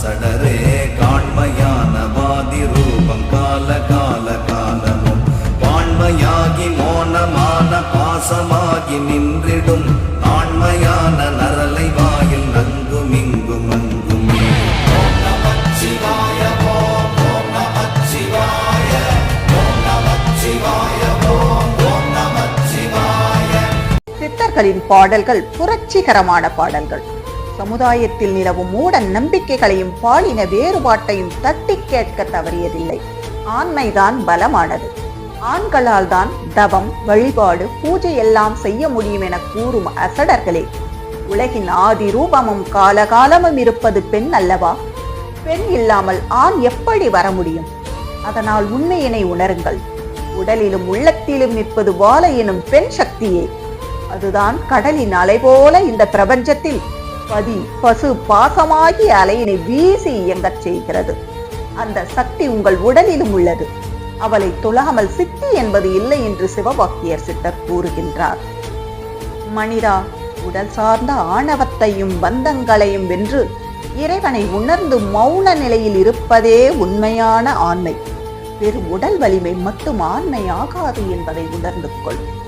சடரே காண்மையான வாதி ரூபம் கால கால காலமும். பான்மையாகி மோனமான பாசமாகி நின்றிடும். ஆண்மையான நரலை வாயில் நங்கும் இங்கும் அங்கும். சித்தர்களின் பாடல்கள் புரட்சிகரமான பாடல்கள். சமுதாயத்தில் நிலவும் மூட நம்பிக்கைகளையும் பாலின வேறுபாட்டையும் தட்டி கேட்க தவறியதில்லை. ஆண்மைதான் பலமானது. ஆண்களால் தான் தவம் வழிபாடு பூஜை எல்லாம் செய்ய முடியும் என கூறும் அசடர்களே உலகின் ஆதி ரூபமும் காலகாலமும் இருப்பது பெண் அல்லவா? பெண் இல்லாமல் ஆண் எப்படி வர முடியும்? அதனால் உண்மையினை உணருங்கள். உடலிலும் உள்ளத்திலும் நிற்பது வாழ எனும் பெண் சக்தியே. அதுதான் கடலின் அலை போல இந்த பிரபஞ்சத்தில். பதி பசு பாசமாகி அலையினை வீசி இயங்கச் செய்கிறது. அந்த சக்தி உங்கள் உடலிலும் உள்ளது. அவளை தொழாமல் சித்தி என்பது இல்லை என்று சிவபக்தியர் சித்தர் கூறுகின்றார். மனிதா உடல் சார்ந்த ஆணவத்தையும் பந்தங்களையும் வென்று இறைவனை உணர்ந்து மௌன நிலையில் இருப்பதே உண்மையான ஆண்மை. வெறும் உடல் வலிமை மட்டும் ஆண்மை ஆகாது என்பதை உணர்ந்து கொள்.